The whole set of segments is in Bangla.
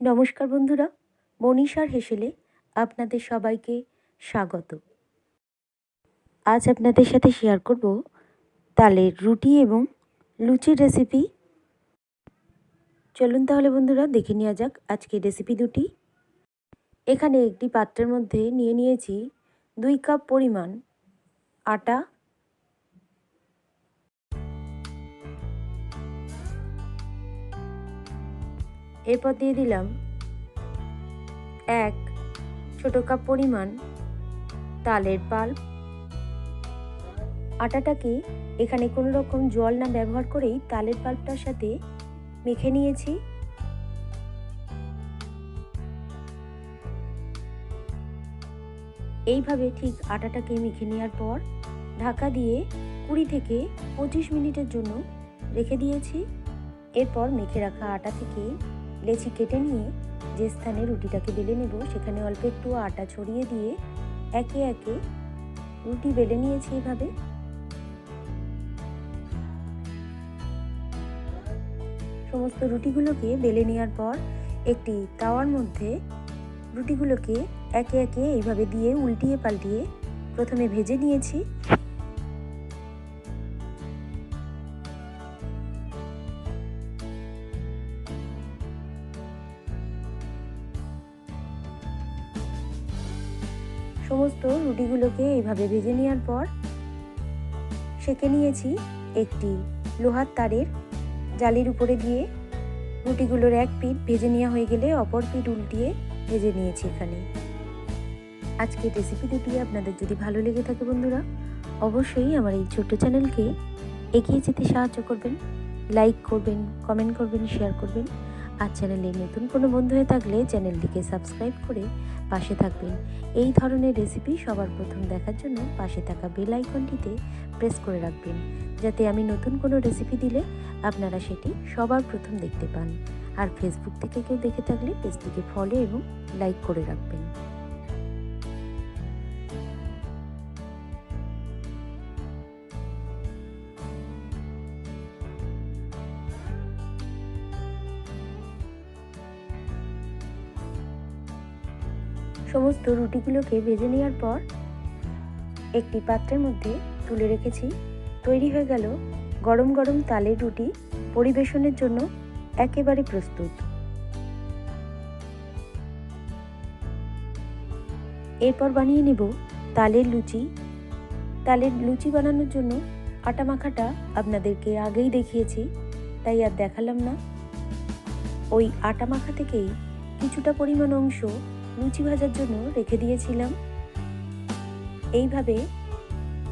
নমস্কার বন্ধুরা, মনীষার হেসেলে আপনাদের সবাইকে স্বাগত। আজ আপনাদের সাথে শেয়ার করব তালের রুটি এবং লুচির রেসিপি চলুন তাহলে বন্ধুরা, দেখে নেওয়া যাক আজকের রেসিপি দুটি। এখানে একটি পাত্রের মধ্যে নিয়ে নিয়েছি দুই কাপ পরিমাণ আটা এরপর দিয়ে দিলাম এক ছোট কাপ পরিমাণ তালের পাল্প আটাটাকে এখানে কোনো রকম জল না ব্যবহার করেই তালের পাল্পটার সাথে মেখে নিয়েছি। এইভাবে ঠিক আটাটাকে মেখে নেওয়ার পর ঢাকা দিয়ে কুড়ি থেকে পঁচিশ মিনিটের জন্য রেখে দিয়েছি। এরপর মেখে রাখা আটা থেকে লেচি কেটে নিয়ে যে স্থানে রুটিটাকে বেলে নেব, সেখানে অল্প একটু আটা ছড়িয়ে দিয়ে একে একে রুটি বেলে নিয়েছি এভাবে। সমস্ত রুটিগুলোকে বেলে নেওয়ার পর একটি তাওয়ার মধ্যে রুটিগুলোকে একে একে এইভাবে দিয়ে উল্টিয়ে পাল্টিয়ে প্রথমে ভেজে নিয়েছি। সমস্ত রুটিগুলোকে এইভাবে ভেজে নেওয়ার পর সেঁকে নিয়েছি একটি লোহার তারের জালির উপরে দিয়ে। রুটিগুলোর এক পিঠ ভেজে নেওয়া হয়ে গেলে অপর পিঠ উল্টিয়ে ভেজে নিয়েছি এখানে। আজকের রেসিপি দুটি আপনাদের যদি ভালো লেগে থাকে বন্ধুরা, অবশ্যই আমার এই ছোট্ট চ্যানেলকে এগিয়ে যেতে সাহায্য করবেন। লাইক করবেন কমেন্ট করবেন শেয়ার করবেন। আর চ্যানেলে নতুন কোনো বন্ধু হয়ে থাকলে চ্যানেলটিকে সাবস্ক্রাইব করে পাশে থাকবেন। এই ধরনের রেসিপি সবার প্রথম দেখার জন্য পাশে থাকা বেল আইকনটিতে প্রেস করে রাখবেন, যাতে আমি নতুন কোনো রেসিপি দিলে আপনারা সেটি সবার প্রথম দেখতে পান। আর ফেসবুক থেকে কেউ দেখে থাকলে পেজটিকে ফলো এবং লাইক করে রাখবেন। সমস্ত রুটিগুলোকে ভেজে নেওয়ার পর একটি পাত্রের মধ্যে তুলে রেখেছি। তৈরি হয়ে গেল গরম গরম তালের রুটি পরিবেশনের জন্য একেবারে প্রস্তুত। এরপর বানিয়ে নেব তালের লুচি। তালের লুচি বানানোর জন্য আটা মাখাটা আপনাদেরকে আগেই দেখিয়েছি, তাই আর দেখালাম না। ওই আটা মাখা থেকেই কিছুটা পরিমাণ অংশ লুচি ভাজার জন্য রেখে দিয়েছিলাম। এইভাবে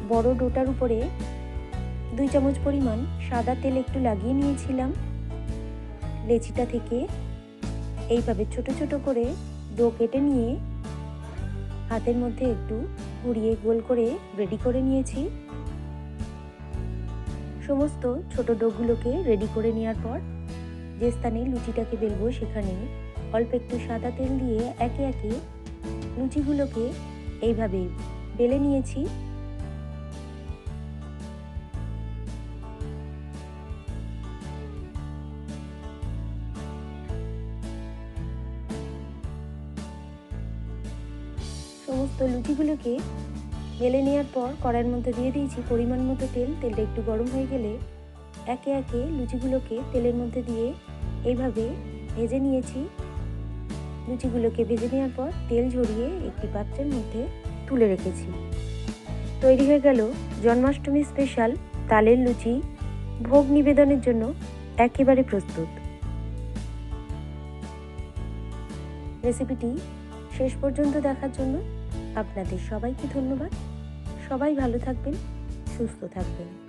বড় ডোটার উপরে দুই চামচ পরিমাণ সাদা তেল একটু লাগিয়ে নিয়েছিলাম। লেচিটা থেকে এইভাবে ছোট ছোট করে ডো কেটে নিয়ে হাতের মধ্যে একটু ঘুরিয়ে গোল করে রেডি করে নিয়েছি। সমস্ত ছোট ডোগুলোকে রেডি করে নেওয়ার পর যে স্থানে লুচিটাকে বেলবো সেখানে অল্প একটু সাদা তেল দিয়ে একে একে লুচিগুলোকে এইভাবে বেলে নিয়েছি। সমস্ত লুচিগুলোকে বেলে নেওয়ার পর কড়াইয়ের মধ্যে দিয়ে দিয়েছি পরিমাণ মতো তেল। তেলটা একটু গরম হয়ে গেলে একে একে লুচিগুলোকে তেলের মধ্যে দিয়ে এইভাবে ভেজে নিয়েছি। লুচিগুলোকে ভেজে নেওয়ার পর তেল ঝরিয়ে একটি পাত্রের মধ্যে তুলে রেখেছি। তৈরি হয়ে গেল জন্মাষ্টমী স্পেশাল তালের লুচি, ভোগ নিবেদনের জন্য একেবারে প্রস্তুত। রেসিপিটি শেষ পর্যন্ত দেখার জন্য আপনাদের সবাইকে ধন্যবাদ। সবাই ভালো থাকবেন, সুস্থ থাকবেন।